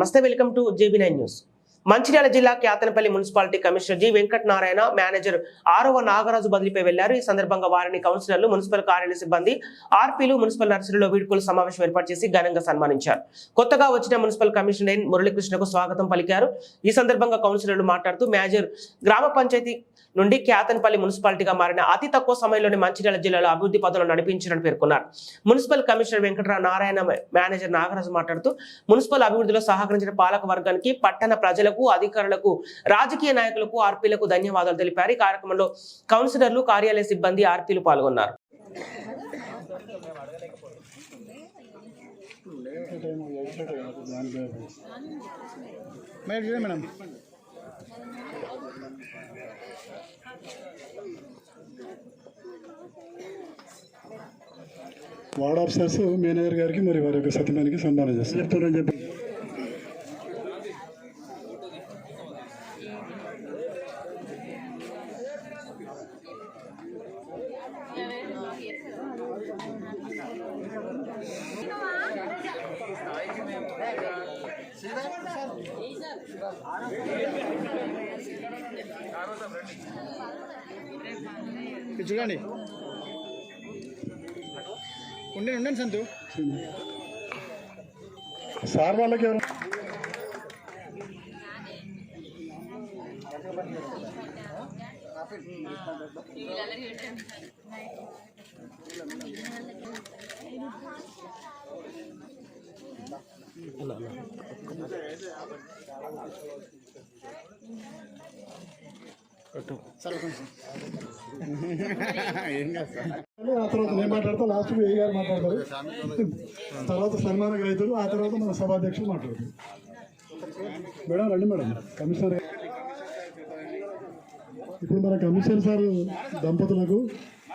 నమస్తే welcome to JB nine news. Mancherial జిల్లా Kyathanpally municipality commissioner G Venkata Narayana manager ఆరవ నాగరాజు బదిలీపై వెళ్ళారు. ఈ సందర్భంగా వారిని కౌన్సిలర్లు మున్సిపల్ కార్యాలయ సిబ్బంది ఆర్పీలు మున్సిపల్ నర్సరీలో వీడ్కోలు సమావేశం ఏర్పాటు చేసి ఘనంగా సన్మానించారు. కొత్తగా వచ్చిన మున్సిపల్ కమిషనర్ మురళీకృష్ణకు స్వాగతం పలికారు. ఈ సందర్భంగా కౌన్సిలర్లు మాట్లాడుతూ మేజర్ గ్రామ పంచాయతీ నుండి క్యాతన్పల్లి మున్సిపాలిటీగా మారిన అతి తక్కువ సమయంలోనే మంచిర్యాల జిల్లాలో అభివృద్ధి పనులు నడిపించారని పేర్కొన్నారు. Municipal commissioner Venkatarao Narayana manager Nagaraju మాట్లాడుతూ మున్సిపల్ అభివృద్ధిలో సహకరించిన పాలక వర్గానికి పట్టణ ప్రజలకు అధికారులకు రాజకీయ నాయకులకు ఆర్పీలకు ధన్యవాదాలు తెలిపారు. ఈ కార్యక్రమంలో కౌన్సిలర్లు కార్యాలయ సిబ్బంది ఆర్పీలు పాల్గొన్నారు. మేడం. వార్డ్ ఆఫీసర్స్ మేనేజర్ గారికి మరి వారి యొక్క సత్యనానికి సన్మానం చేస్తారు. చెప్తారని చెప్పి ఇది చూడండి ఉండండి ఉండండి సంతు సార్ వాళ్ళకి ఎవరు. ఏం కాదు సార్ ఆ తర్వాత నేను మాట్లాడతా లాస్ట్ ఏ గారు మాట్లాడతారు. తర్వాత సన్మాన రైతులు ఆ తర్వాత మన సభాధ్యక్షులు మాట్లాడతారు. మేడం రండి మేడం. కమిషనర్. ఇప్పుడు మన కమిషనర్ సార్ దంపతులకు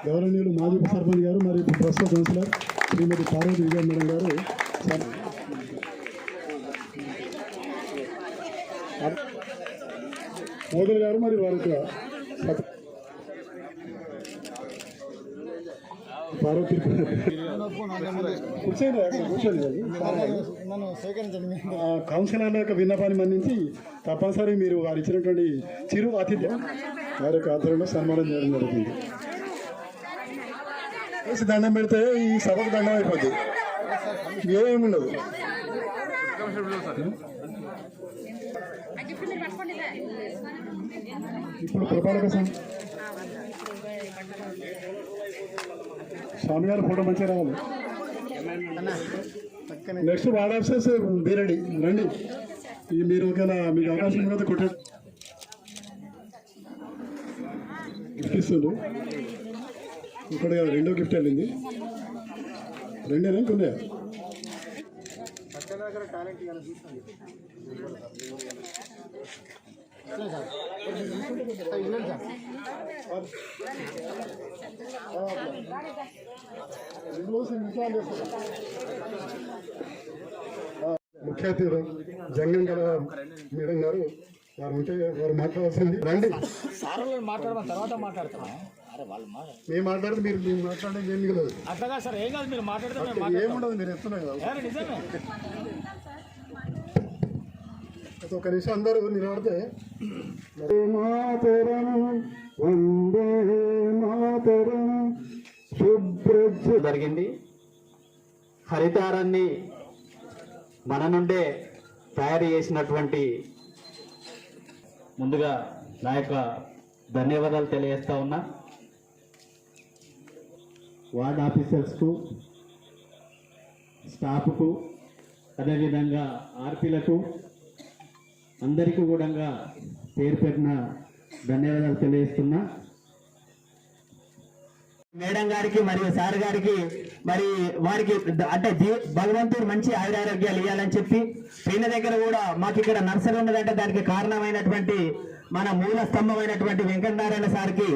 గౌరవనీయులు మాజీ సర్పంచ్ గారు మరి ప్రస్తుత కౌన్సిలర్ శ్రీమతి పార్వతి విజయ మేడం గారు. మోదీ గారు మరి వారి యొక్క సత్- పార్వతి ఆ కౌన్సిలర్ల యొక్క విన్నపాన్ని మన్నించి తప్పనిసరి మీరు వారు ఇచ్చినటువంటి చిరు ఆతిథ్యం వారి యొక్క ఆధ్వర్యంలో సన్మానం చేయడం జరుగుతుంది. వేసి దండం పెడితే ఈ సభకు దండం అయిపోద్ది. ఏమి ఉండదు. ఇప్పుడు పురపాలక సం- స్వామి గారు ఫోటో మంచిగా రావాలి. నెక్స్ట్ వాడాల్సేసి బీరడి రండి ఈ మీరు ఒకవేళ మీకు అవకాశం కదా కొట్ట గిఫ్ట్ ఇస్తుండ్రు ఇక్కడ రెండో గిఫ్ట్ వెళ్ళింది. రెండేనా ఇంకొన్నాయా రెండు రోజులు నిమిషాలు చేస్తారు ముఖ్య అతిథులు జంగం గల మేడం గారు వారు ఉంటే వారు మాట్లాడాల్సింది. రండి. మాట్లాడమని తర్వాత మాట్లాడతాం మేము మాట్లాడితే మీరు మేము మాట్లాడేది ఏం మిగలదు అట్లా సార్ ఏం కాదు మీరు మాట్లాడితే ఏముండదు మీరు ఎత్తున్నారు కదా. నిజమే. ఒక్క నిమిషం అందరూ నిలబడితే మాతరం వందే మాతరం. శుభ్రజ జరిగింది. హరితారాన్ని మన నుండే తయారు చేసినటువంటి ముందుగా నా యొక్క ధన్యవాదాలు తెలియజేస్తా ఉన్నా. వార్డ్ ఆఫీసర్స్కు స్టాఫ్కు అదేవిధంగా ఆర్పీలకు అందరికీ కూడా పేరు పెట్టిన ధన్యవాదాలు తెలియజేస్తున్నా. మేడం గారికి మరియు సార్ గారికి మరి వారికి అంటే జీ- భగవంతుడు మంచి ఆయురారోగ్యాలు ఇవ్వాలని చెప్పి పైన దగ్గర కూడా మాకు ఇక్కడ నర్సరీ ఉన్నదంటే దానికి కారణమైనటువంటి మన మూల స్తంభమైనటువంటి వెంకటనారాయణ సార్కి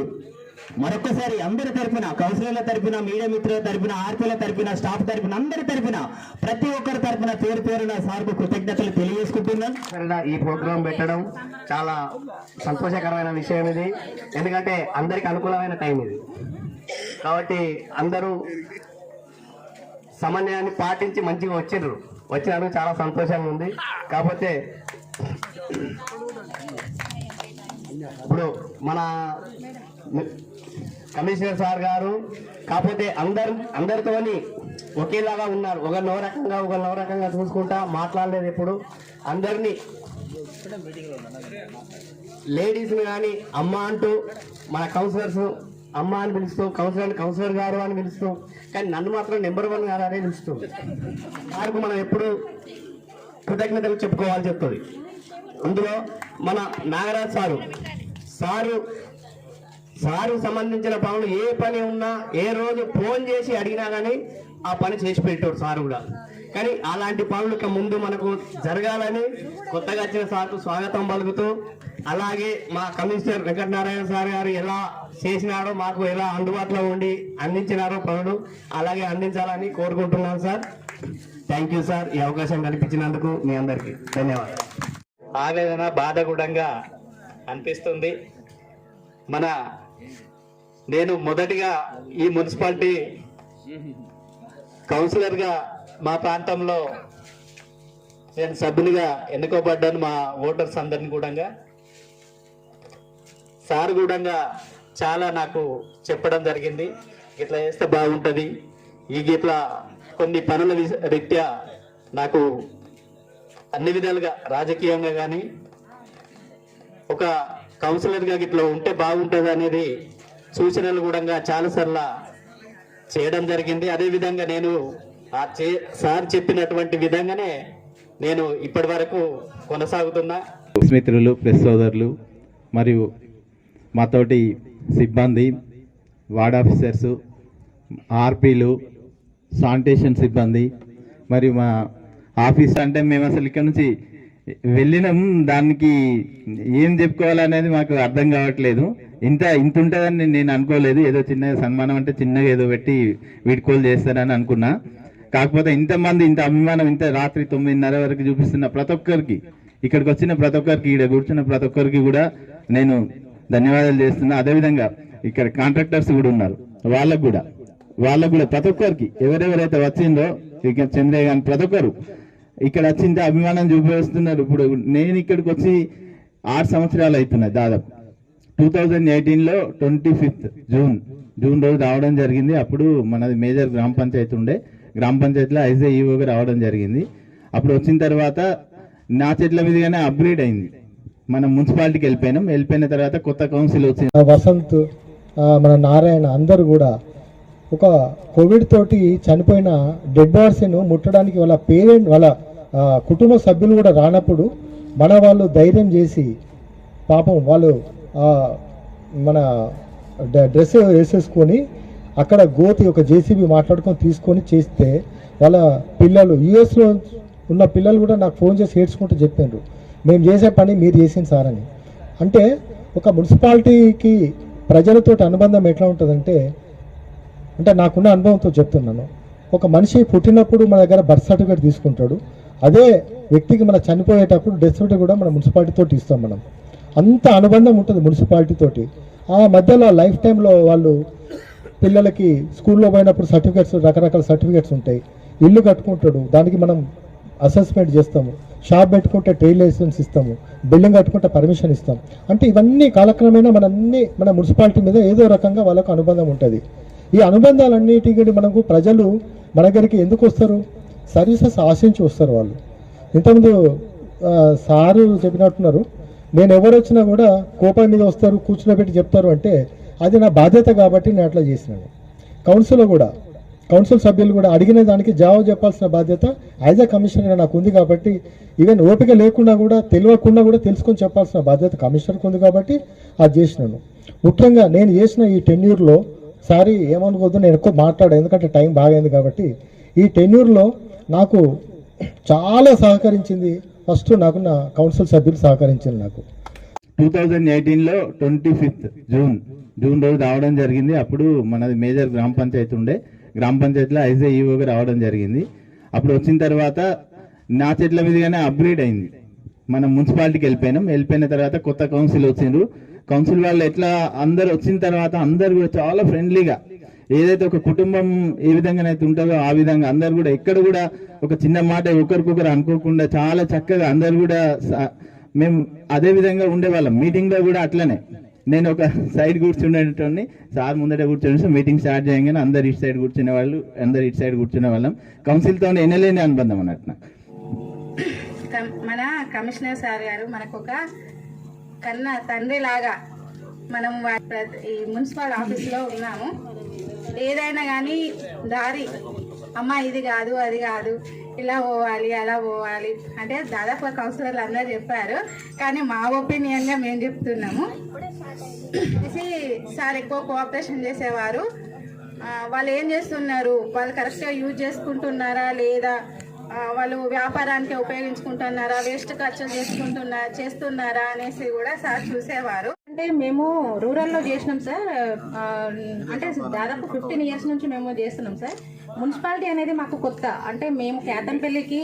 మరొకసారి అందరి తరఫున కౌన్సిలర్ల తరఫున మీడియా మిత్రుల తరఫున ఆర్పీల తరఫున స్టాఫ్ తరఫున అందరి తరఫున ప్రతి ఒక్కరి తరఫున పేరు పేరున సార్కు కృతజ్ఞతలు తెలియజేసుకుంటున్నాను ఈ ప్రోగ్రాం పెట్టడం చాలా సంతోషకరమైన విషయం ఇది. ఎందుకంటే అందరికి అనుకూలమైన టైం ఇది. కాబట్టి అందరూ సమన్వయాన్ని పాటించి మంచిగా వచ్చిండ్రు వచ్చినందుకు చాలా సంతోషంగా ఉంది. కాకపోతే ఇప్పుడు మన కమిషనర్ సార్ గారు కాకపోతే అందరు అందరితోని ఒకేలాగా ఉన్నారు. ఒక నో రకంగా ఒక నో రకంగా చూసుకుంటా మాట్లాడలేదు ఎప్పుడు. అందరినీ లేడీస్ని కానీ అమ్మ అంటూ మన కౌన్సిలర్స్ అమ్మ అని పిలుస్తూ కౌన్సిలర్ కౌన్సిలర్ గారు అని పిలుస్తూ కానీ నన్ను మాత్రం నెంబర్ వన్ గారు అనే పిలుస్తూ. వారికి మనం ఎప్పుడు కృతజ్ఞతలు చెప్పుకోవాల్సి చెప్తుంది అందులో మన నాగరాజ్ సారు సారు సారు సంబంధించిన పనులు ఏ పని ఉన్నా ఏ రోజు ఫోన్ చేసి అడిగినా కానీ ఆ పని చేసి పెట్టాడు సారు కూడా. కానీ అలాంటి పనులు ఇక ముందు మనకు జరగాలని కొత్తగా వచ్చిన సార్కు స్వాగతం పలుకుతూ అలాగే మా కమిషనర్ వెంకటనారాయణ సార్ గారు ఎలా చేసినారో మాకు ఎలా అందుబాటులో ఉండి అందించినారో పనులు అలాగే అందించాలని కోరుకుంటున్నాను సార్. థ్యాంక్ యూ సార్ ఈ అవకాశం కల్పించినందుకు మీ అందరికీ ధన్యవాదాలు. ఆవేదన బాధ అనిపిస్తుంది. మన నేను మొదటిగా ఈ మున్సిపాలిటీ కౌన్సిలర్గా మా ప్రాంతంలో నేను సభ్యునిగా ఎన్నుకోబడ్డాను మా ఓటర్స్ అందరిని కూడా సార్ కూడా చాలా నాకు చెప్పడం జరిగింది. ఇట్లా చేస్తే బాగుంటుంది. ఈ ఇట్లా కొన్ని పనుల రీత్యా నాకు అన్ని విధాలుగా రాజకీయంగా కానీ ఒక కౌన్సిలర్గా ఇట్లా ఉంటే బాగుంటుంది అనేది సూచనలు కూడా చాలాసార్లు చేయడం జరిగింది. అదేవిధంగా నేను ఆ చే సార్ చెప్పినటువంటి విధంగానే నేను ఇప్పటి వరకు కొనసాగుతున్నా. మిత్రులు ప్రెస్ సోదరులు మరియు మాతోటి సిబ్బంది వార్డ్ ఆఫీసర్స్ ఆర్పీలు శానిటేషన్ సిబ్బంది మరియు మా ఆఫీస్ అంటే మేము అసలు ఇక్కడ నుంచి వెళ్ళినాం దానికి ఏం చెప్పుకోవాలనేది మాకు అర్థం కావట్లేదు. ఇంత ఇంత ఉంటుందని నేను అనుకోలేదు. ఏదో చిన్న సన్మానం అంటే చిన్నగా ఏదో పెట్టి వీడ్కోలు చేస్తారని అనుకున్నా. కాకపోతే ఇంతమంది ఇంత అభిమానం ఇంత రాత్రి తొమ్మిదిన్నర వరకు చూపిస్తున్న ప్రతి ఒక్కరికి ఇక్కడికి వచ్చిన ప్రతి ఒక్కరికి ఇక్కడ కూర్చున్న ప్రతి ఒక్కరికి కూడా నేను ధన్యవాదాలు చేస్తున్నా. అదేవిధంగా ఇక్కడ కాంట్రాక్టర్స్ కూడా ఉన్నారు. వాళ్ళకు కూడా వాళ్ళకు కూడా ప్రతి ఒక్కరికి ఎవరెవరైతే వచ్చిందో ఇక చంద్రయ్య గాని ప్రతి ఒక్కరు ఇక్కడ వచ్చింది అభిమానం చూపిస్తున్నారు. ఇప్పుడు నేను ఇక్కడికి వచ్చి ఆరు సంవత్సరాలు అవుతున్నాయి దాదాపు. టూ థౌజండ్ ఎయిటీన్లో ట్వంటీ ఫిఫ్త్ జూన్. జూన్ రోజు రావడం జరిగింది. అప్పుడు మనది మేజర్ గ్రామ పంచాయతీ ఉండే. గ్రామ పంచాయతీలో ఐజే ఈవోగా రావడం జరిగింది. అప్పుడు వచ్చిన తర్వాత నా చెట్ల మీదుగానే అప్గ్రేడ్ అయింది. మనం మున్సిపాలిటీకి వెళ్ళిపోయినాం. వెళ్ళిపోయిన తర్వాత కొత్త కౌన్సిల్ వచ్చింది. వసంత్ మన నారాయణ అందరూ కూడా ఒక కోవిడ్ తోటి చనిపోయిన డెడ్ బాడీస్ను ముట్టడానికి వాళ్ళ పేరెంట్ వాళ్ళ కుటుంబ సభ్యులు కూడా రానప్పుడు మన వాళ్ళు ధైర్యం చేసి పాపం వాళ్ళు మన డ- డ్రెస్ వేసేసుకొని అక్కడ గోతి ఒక జేసీబీ మాట్లాడుకొని తీసుకొని చేస్తే వాళ్ళ పిల్లలు యుఎస్లో ఉన్న పిల్లలు కూడా నాకు ఫోన్ చేసి ఏడ్చుకుంటూ చెప్పారు మేము చేసే పని మీరు చేసింది సార్ అని. అంటే ఒక మున్సిపాలిటీకి ప్రజలతో అనుబంధం ఎట్లా ఉంటుందంటే అంటే నాకున్న అనుభవంతో చెప్తున్నాను. ఒక మనిషి పుట్టినప్పుడు మన దగ్గర బర్త్ సర్టిఫికేట్ తీసుకుంటాడు. అదే వ్యక్తికి మన చనిపోయేటప్పుడు డెత్ సర్టిఫికేట్ కూడా మన మున్సిపాలిటీతో ఇస్తాం మనం. అంత అనుబంధం ఉంటుంది మున్సిపాలిటీతో ఆ మధ్యలో లైఫ్ టైంలో వాళ్ళు పిల్లలకి స్కూల్లో పోయినప్పుడు సర్టిఫికేట్స్ రకరకాల సర్టిఫికేట్స్ ఉంటాయి. ఇల్లు కట్టుకుంటాడు దానికి మనం అసెస్మెంట్ చేస్తాము. షాప్ పెట్టుకుంటే ట్రేడ్ లైసెన్స్ ఇస్తాము. బిల్డింగ్ కట్టుకుంటే పర్మిషన్ ఇస్తాం. అంటే ఇవన్నీ కాలక్రమేణా మన అన్ని మన మున్సిపాలిటీ మీద ఏదో రకంగా వాళ్ళకు అనుబంధం ఉంటుంది. ఈ అనుబంధాలన్నిటికి మనకు ప్రజలు మన దగ్గరికి ఎందుకు వస్తారు? సర్వీసెస్ ఆశించి వస్తారు వాళ్ళు. ఇంతకుముందు సారు చెప్పినట్టున్నారు నేను ఎవరు వచ్చినా కూడా కోపం మీద వస్తారు కూర్చునబెట్టి చెప్తారు అంటే అది నా బాధ్యత కాబట్టి నేను అట్లా చేసినాను. కౌన్సిల్లో కూడా కౌన్సిల్ సభ్యులు కూడా అడిగిన దానికి జవాబు చెప్పాల్సిన బాధ్యత యాజ్ అ కమిషనర్ నాకు ఉంది కాబట్టి ఈవెన్ ఓపిక లేకుండా కూడా తెలియకుండా కూడా తెలుసుకొని చెప్పాల్సిన బాధ్యత కమిషనర్కి ఉంది కాబట్టి అది చేసినాను. ముఖ్యంగా నేను చేసిన ఈ టెన్యూర్లో సారీ ఏమనుకోవద్దు నేను ఎక్కువ మాట్లాడాను ఎందుకంటే టైం బాగైంది కాబట్టి ఈ టెన్యూర్లో నాకు చాలా సహకరించింది. ఫస్ట్ నాకు నా కౌన్సిల్ సభ్యులు సహకరించింది నాకు. టూ థౌజండ్ ఎయిటీన్లో ట్వంటీ ఫిఫ్త్ జూన్ జూన్ రోజు రావడం జరిగింది. అప్పుడు మనది మేజర్ గ్రామ పంచాయతీ ఉండే. గ్రామ పంచాయతీలో ఐజే ఈవోగా రావడం జరిగింది. అప్పుడు వచ్చిన తర్వాత నా చెట్ల మీదుగానే అప్గ్రేడ్ అయింది. మనం మున్సిపాలిటీకి వెళ్ళిపోయినాం. వెళ్ళిపోయిన తర్వాత కొత్త కౌన్సిల్ వచ్చిండ్రు. కౌన్సిల్ వాళ్ళు ఎట్లా అందరు వచ్చిన తర్వాత అందరు కూడా చాలా ఫ్రెండ్లీగా ఏదైతే ఒక కుటుంబం ఏ విధంగానైతే ఉంటుందో ఆ విధంగా అందరు కూడా ఎక్కడ కూడా ఒక చిన్న మాట ఒకరికొకరు అనుకోకుండా చాలా చక్కగా అందరు కూడా మేము అదే విధంగా ఉండేవాళ్ళం. మీటింగ్లో కూడా అట్లనే. నేను ఒక సైడ్ కూర్చుండేటోని సార్ ముందట కూర్చొని మీటింగ్ స్టార్ట్ చేయగానే అందరు ఇటు సైడ్ కూర్చునే వాళ్ళు అందరు ఇటు సైడ్ కూర్చునే వాళ్ళం. కౌన్సిల్తో ఎనలేని అనుబంధం అన్నట్టు నాకు. మన కమిషనర్ సార్ గారు మనకు ఒక కన్న తండ్రి లాగా మనం ఈ మున్సిపల్ ఆఫీస్లో ఉన్నాము. ఏదైనా కానీ దారి అమ్మ ఇది కాదు అది కాదు ఇలా పోవాలి అలా పోవాలి అంటే దాదాపు కౌన్సిలర్లు అందరూ చెప్పారు. కానీ మా ఒపీనియన్గా మేము చెప్తున్నాము. సార్ ఎక్కువ కోఆపరేషన్ చేసేవారు. వాళ్ళు ఏం చేస్తున్నారు? వాళ్ళు కరెక్ట్గా యూజ్ చేసుకుంటున్నారా లేదా? వాళ్ళు వ్యాపారానికి ఉపయోగించుకుంటున్నారా? వేస్ట్ ఖర్చు చేసుకుంటున్నా చేస్తున్నారా అనేసి కూడా సార్ చూసేవారు. అంటే మేము రూరల్లో చేసినాం సార్. అంటే దాదాపు ఫిఫ్టీన్ ఇయర్స్ నుంచి మేము చేస్తున్నాం సార్. మున్సిపాలిటీ అనేది మాకు కొత్త. అంటే మేము కేతంపల్లికి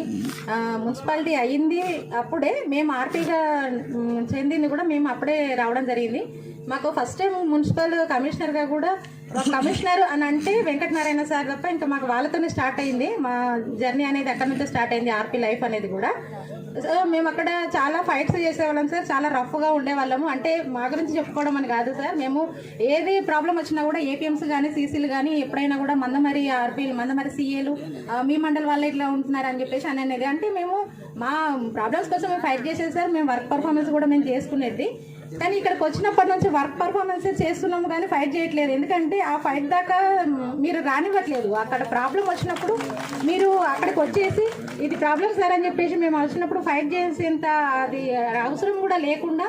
మున్సిపాలిటీ అయ్యింది అప్పుడే మేము ఆర్టీగా చెందింది కూడా మేము అప్పుడే రావడం జరిగింది. మాకు ఫస్ట్ టైం మున్సిపల్ కమిషనర్గా కూడా ఒక కమిషనర్ అని అంటే వెంకటనారాయణ సార్ తప్ప ఇంకా మాకు వాళ్ళతోనే స్టార్ట్ అయింది. మా జర్నీ అనేది అక్కడ నుంచే స్టార్ట్ అయింది ఆర్పీ లైఫ్ అనేది కూడా. సార్ మేము అక్కడ చాలా ఫైట్స్ చేసేవాళ్ళం సార్ చాలా రఫ్గా ఉండేవాళ్ళము. అంటే మా గురించి చెప్పుకోవడం అని కాదు సార్ మేము ఏది ప్రాబ్లం వచ్చినా కూడా ఏపీఎంస్ కానీ సీసీలు కానీ ఎప్పుడైనా కూడా మందమరి ఆర్పీలు మందమరి సీఏలు మీ మండలి వాళ్ళు ఇట్లా ఉంటున్నారు అని చెప్పేసి అని అనేది. అంటే మేము మా ప్రాబ్లమ్స్ కోసం మేము ఫైట్ చేసేది సార్ మేము వర్క్ పర్ఫార్మెన్స్ కూడా మేము చేసుకునేది. కానీ ఇక్కడికి వచ్చినప్పటి నుంచి వర్క్ పర్ఫార్మెన్స్ చేస్తున్నాము కానీ ఫైట్ చేయట్లేదు. ఎందుకంటే ఆ ఫైట్ దాకా మీరు రానివ్వట్లేదు. అక్కడ ప్రాబ్లం వచ్చినప్పుడు మీరు అక్కడికి వచ్చేసి ఇది ప్రాబ్లం సార్ అని చెప్పేసి మేము వచ్చినప్పుడు ఫైట్ చేసేంత అది అవసరం కూడా లేకుండా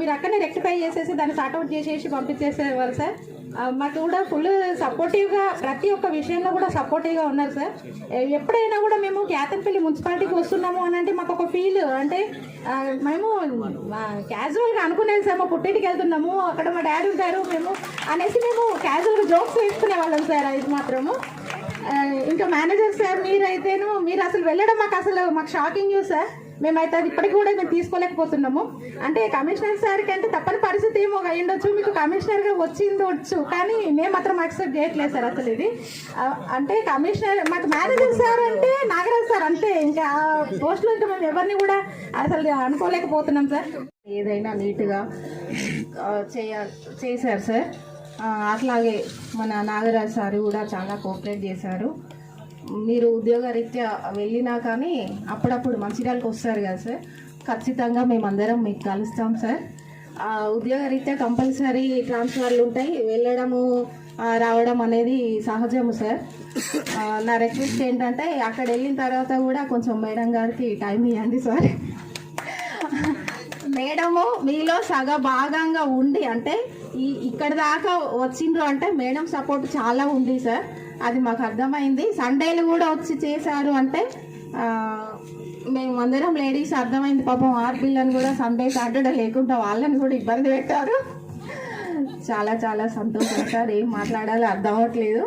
మీరు అక్కడనే రెక్టిఫై చేసేసి దాన్ని సార్ట్అవుట్ చేసేసి పంపించేసేవారు సార్. మాకు కూడా ఫుల్ సపోర్టివ్గా ప్రతి ఒక్క విషయంలో కూడా సపోర్టివ్గా ఉన్నారు సార్. ఎప్పుడైనా కూడా మేము క్యాతన్పల్లి మున్సిపాలిటీకి వస్తున్నాము అని అంటే మాకు ఒక ఫీల్ అంటే మేము క్యాజువల్గా అనుకునేది సార్ మా పుట్టింటికి వెళ్తున్నాము అక్కడ మా డాడీ ఉంటారు మేము అనేసి మేము క్యాజువల్గా జోక్స్ వేసుకునే వాళ్ళం సార్ అది మాత్రము. ఇంకా మేనేజర్ సార్ మీరైతేను మీరు అసలు వెళ్ళడం మాకు అసలు మాకు షాకింగ్ న్యూస్ సార్. మేమైతే అది ఇప్పటికి కూడా మేము తీసుకోలేకపోతున్నాము. అంటే కమిషనర్ సార్కి అంటే తప్పని పరిస్థితి ఏమో అయ్యుండొచ్చు మీకు కమిషనర్గా వచ్చిందొచ్చు కానీ మేము మాత్రం యాక్సెప్ట్ చేయట్లేదు సార్ అసలు ఇది. అంటే కమిషనర్ మాకు మేనేజర్ సార్ అంటే నాగరాజ్ సార్ అంతే. ఇంకా ఆ పోస్ట్లో ఇంకా మేము ఎవరిని కూడా అసలు అనుకోలేకపోతున్నాం సార్. ఏదైనా నీట్గా చేయాలి చేశారు సార్. అట్లాగే మన నాగరాజ్ సార్ కూడా చాలా కోఆపరేట్ చేశారు. మీరు ఉద్యోగరీత్యా వెళ్ళినా కానీ అప్పుడప్పుడు మంచిర్యాలకు వస్తారు కదా సార్. ఖచ్చితంగా మేమందరం మీకు కలుస్తాం సార్. ఉద్యోగరీత్యా కంపల్సరీ ట్రాన్స్ఫర్లు ఉంటాయి. వెళ్ళడము రావడం అనేది సహజము సార్. నా రిక్వెస్ట్ ఏంటంటే అక్కడ వెళ్ళిన తర్వాత కూడా కొంచెం మేడం గారికి టైం ఇవ్వండి సార్. మేడము మీలో సగ భాగంగా ఉండి అంటే ఈ ఇక్కడ దాకా వచ్చిండ్రు అంటే మేడం సపోర్ట్ చాలా ఉంది సార్. అది మాకు అర్థమైంది. సండేలు కూడా వచ్చి చేశారు అంటే మేము అందరం లేడీస్ అర్థమైంది. పాపం ఆర్పిల్లని కూడా సండే సాటర్డే లేకుండా వాళ్ళని కూడా ఇబ్బంది పెట్టారు. చాలా చాలా సంతోషం సార్. ఏం మాట్లాడాలో అర్థం అవ్వట్లేదు.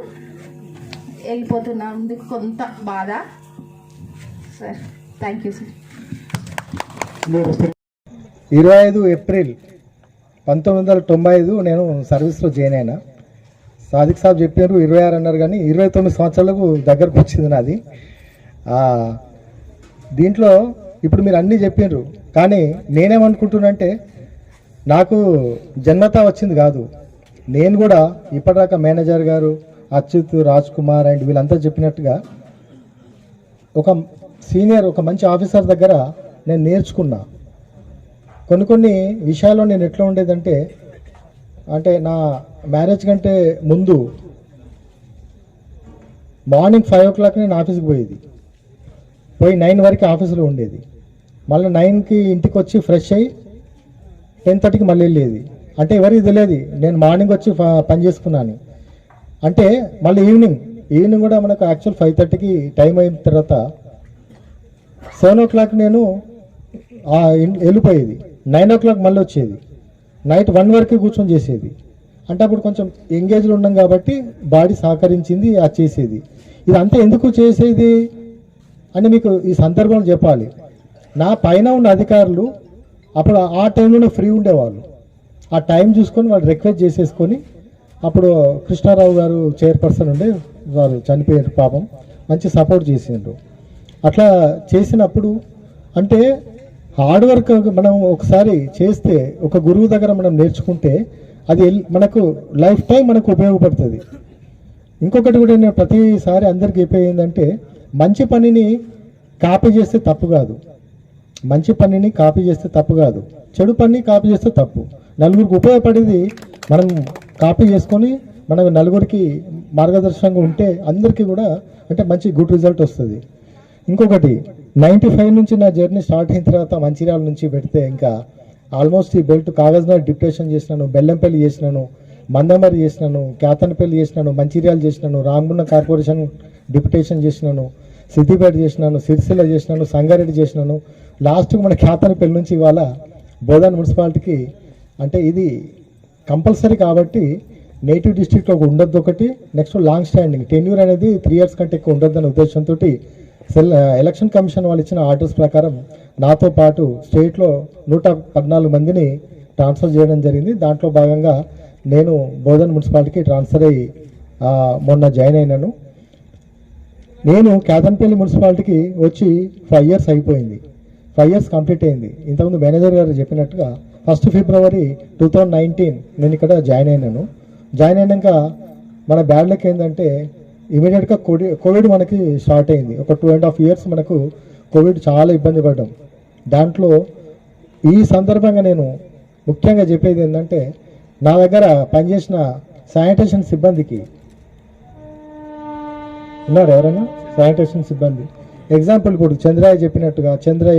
వెళ్ళిపోతున్నాం. కొంత బాధ. సార్ థ్యాంక్ యూ సార్ ఇరవై ఐదు ఏప్రిల్ పంతొమ్మిది వందల తొంభై ఐదు నేను సర్వీస్లో జాయిన్ అయినా. సాదిక్ సాబ్ చెప్పారు ఇరవై ఆరు అన్నారు కానీ ఇరవై తొమ్మిది సంవత్సరాలకు దగ్గరకు వచ్చింది నాది. దీంట్లో ఇప్పుడు మీరు అన్నీ చెప్పారు కానీ నేనేమనుకుంటున్నంటే నాకు జన్మత వచ్చింది కాదు. నేను కూడా ఇప్పటిదాకా మేనేజర్ గారు అచ్యుత్ రాజ్ కుమార్ అండ్ వీళ్ళంతా చెప్పినట్టుగా ఒక సీనియర్ ఒక మంచి ఆఫీసర్ దగ్గర నేను నేర్చుకున్నా. కొన్ని కొన్ని విషయాల్లో నేను ఎట్లా ఉండేదంటే అంటే నా మ్యారేజ్ కంటే ముందు మార్నింగ్ ఫైవ్ ఓ క్లాక్ నేను ఆఫీస్కి పోయేది. పోయి నైన్ వరకు ఆఫీస్లో ఉండేది. మళ్ళీ నైన్కి ఇంటికి వచ్చి ఫ్రెష్ అయ్యి టెన్ థర్టీకి మళ్ళీ వెళ్ళేది. అంటే ఎవరికి తెలియదు నేను మార్నింగ్ వచ్చి పని చేసుకున్నాను. అంటే మళ్ళీ ఈవినింగ్ ఈవినింగ్ కూడా మనకు యాక్చువల్ ఫైవ్ థర్టీకి టైం అయిన తర్వాత సెవెన్ ఓ క్లాక్ నేను వెళ్ళిపోయేది. నైన్ ఓ క్లాక్ మళ్ళీ వచ్చేది. నైట్ వన్ వరకు కూర్చొని చేసేది. అంటే అప్పుడు కొంచెం ఎంగేజ్లో ఉన్నాం కాబట్టి బాడీ సహకరించింది అది చేసేది. ఇది అంతా ఎందుకు చేసేది అని మీకు ఈ సందర్భంలో చెప్పాలి. నా పైన ఉన్న అధికారులు అప్పుడు ఆ టైంలోనే ఫ్రీ ఉండేవాళ్ళు. ఆ టైం చూసుకొని వాళ్ళు రిక్వెస్ట్ చేసేసుకొని అప్పుడు కృష్ణారావు గారు చైర్పర్సన్ ఉండే వారు చనిపోయారు పాపం. మంచి సపోర్ట్ చేసిండ్రు. అట్లా చేసినప్పుడు అంటే హార్డ్ వర్క్ మనం ఒకసారి చేస్తే ఒక గురువు దగ్గర మనం నేర్చుకుంటే అది మనకు లైఫ్ టైం మనకు ఉపయోగపడుతుంది. ఇంకొకటి కూడా నేను ప్రతిసారి అందరికి చెప్పేది ఏంటంటే మంచి పనిని కాపీ చేస్తే తప్పు కాదు. మంచి పనిని కాపీ చేస్తే తప్పు కాదు. చెడు పనిని కాపీ చేస్తే తప్పు. నలుగురికి ఉపయోగపడేది మనం కాపీ చేసుకొని మనం నలుగురికి మార్గదర్శకంగా ఉంటే అందరికీ కూడా అంటే మంచి గుడ్ రిజల్ట్ వస్తుంది. ఇంకొకటి నైంటీ ఫైవ్ నుంచి నా జర్నీ స్టార్ట్ అయిన తర్వాత మంచిర్యాల నుంచి పెడితే ఇంకా ఆల్మోస్ట్ ఈ బెల్ట్ కాగజ్నగర్ డిప్యుటేషన్ చేసినాను బెల్లంపల్లి చేసినాను మందమరి చేసినాను కేతనపల్లి చేసినాను మంచిర్యాల చేసినాను రామగుండ కార్పొరేషన్ డిప్యుటేషన్ చేసినాను సిద్దిపేట చేసినాను సిరిసిల్ల చేసినాను సంగారెడ్డి చేసినాను. లాస్ట్కి మన కేతనపల్లి నుంచి ఇవాళ బోధన్ మున్సిపాలిటీకి అంటే ఇది కంపల్సరీ కాబట్టి నేటివ్ డిస్ట్రిక్ట్లో ఉండొద్దు ఒకటి నెక్స్ట్ లాంగ్ స్టాండింగ్. టెన్యూర్ అనేది త్రీ ఇయర్స్ కంటే ఎక్కువ ఉండొద్దనే ఉద్దేశంతో ఎలక్షన్ కమిషన్ వాళ్ళు ఇచ్చిన ఆర్డర్స్ ప్రకారం నాతో పాటు స్టేట్లో నూట పద్నాలుగు మందిని ట్రాన్స్ఫర్ చేయడం జరిగింది. దాంట్లో భాగంగా నేను బోధన్ మున్సిపాలిటీకి ట్రాన్స్ఫర్ అయ్యి మొన్న జాయిన్ అయినాను. నేను కేతన్పల్లి మున్సిపాలిటీకి వచ్చి ఫైవ్ ఇయర్స్ అయిపోయింది. ఫైవ్ ఇయర్స్ కంప్లీట్ అయింది. ఇంతకుముందు మేనేజర్ గారు చెప్పినట్టుగా first February two thousand nineteen నేను ఇక్కడ జాయిన్ అయినాను. జాయిన్ అయినాక మన బ్యాడ్ లక్ ఏంటంటే ఇమీడియట్గా కోవిడ్ కోవిడ్ మనకి స్టార్ట్ అయింది. ఒక టూ అండ్ హాఫ్ ఇయర్స్ మనకు కోవిడ్ చాలా ఇబ్బంది పడ్డాం. దాంట్లో ఈ సందర్భంగా నేను ముఖ్యంగా చెప్పేది ఏంటంటే నా దగ్గర పనిచేసిన శానిటేషన్ సిబ్బందికి ఉన్నారు ఎవరైనా శానిటేషన్ సిబ్బంది. ఎగ్జాంపుల్ ఇప్పుడు చంద్రయ్య చెప్పినట్టుగా చంద్రయ్య